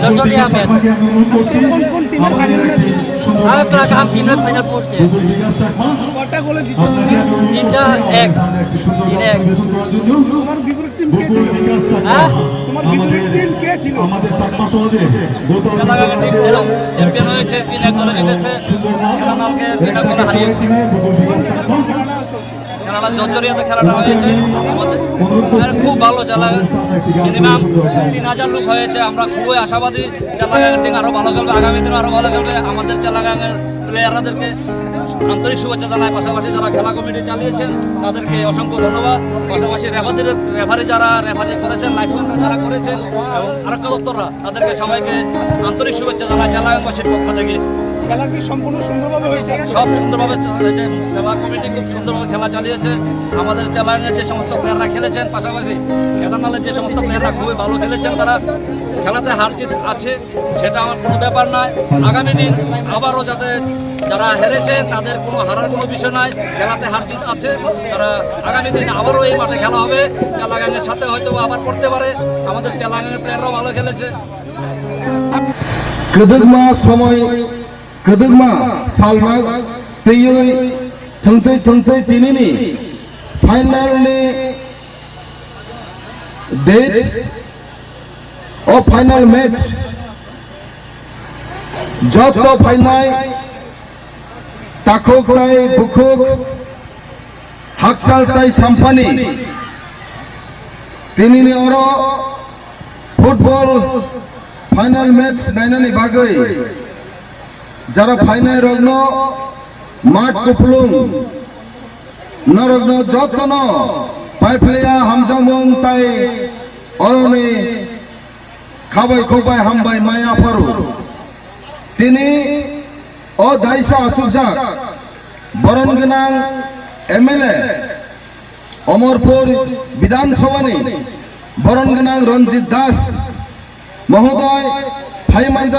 চঞ্চলিয়া match কোন কোন টিমের ফাইনাল পড়ছে কটা গোলে জিতে তিনটা এক তিন এক তোমার বিপরীত টিম কে ছিল হ্যাঁ তোমার বিপরীত টিম কে ছিল চালাগাঙ্গা টিম চ্যাম্পিয়ন হয়েছে তিন এক গোলে জিতেছে খেলামালকে তিন এক গোলে হারিয়েছে জর্জরিয়াতে খেলাটা হয়েছে। আমাদের খুব ভালো চালা মিনিমাম তিন হাজার লোক হয়েছে। আমরা খুবই আশাবাদী। চালাগাঙ্গের টিম আরও ভালো খেলবে। আগামী দিনে আরও ভালো খেলবে। আমাদের চালাগাঙ্গের প্লেয়ারদেরকে আন্তরিক শুভেচ্ছা জানাই। পাশাপাশি যারা খেলা কমিটি চালিয়েছেন, তাদেরকে অসংখ্য ধন্যবাদ। পাশাপাশি রেফারিদের রেফারি যারা রেফারি করেছেন লাইসম্যানরা যারা করেছেন, এবং আরক্ষা দপ্তররা, তাদেরকে সবাইকে আন্তরিক শুভেচ্ছা জানাই। চালাগাঙ্গবাসীর পক্ষ থেকে। খেলা কি সম্পূর্ণ সুন্দরভাবে হয়েছে সব সুন্দরভাবে এবং সেবা কমিটি খুব সুন্দরভাবে খেলা চালিয়েছে। আমাদের চালানের যে সমস্ত প্লেয়াররা খেলেছেন পাশাপাশি খেলানালের যে সমস্ত প্লেয়াররা খুবই ভালো খেলেছেন তারা খেলাতে হার জিত আছে সেটা আমার কোনো ব্যাপার নয়। আগামী দিন আবারও যাতে যারা হেরেছে তাদের কোনো হারার কোনো বিষয় নয়। খেলাতে হার জিত আছে তারা আগামী দিন আবারও এই মাঠে খেলা হবে। চালাগানের সাথে হয়তো আবার পড়তে পারে। আমাদের চালাগানের প্লেয়াররাও ভালো খেলেছে। 그득마 살마 대여의 정세 정세 진인이 파이널리 데이트 ও ফাইনাল ম্যাচ যত ফাইনাল তাকক তাই বুকুক হাকচাল তাই সাম্পানি তিনি অর ফুটবল ফাইনাল ম্যাচ নাইনানি বাগৈ যারা ফাইনাল রগ্ন, মাঠ কুপলুং নরগ্ন যতন, পাইফ্লেয়া, হামজামুং, তাই অরণে, খাবাই খোবাই, হামবাই, মায়া পারু তিনি ও দায়সা আসুকজাক বরণ গোনাं এমএলএ, অমরপুর বিধানসভানি। বরণ গোনাं রঞ্জিত দাস, মহোদয়, ফাইমানজা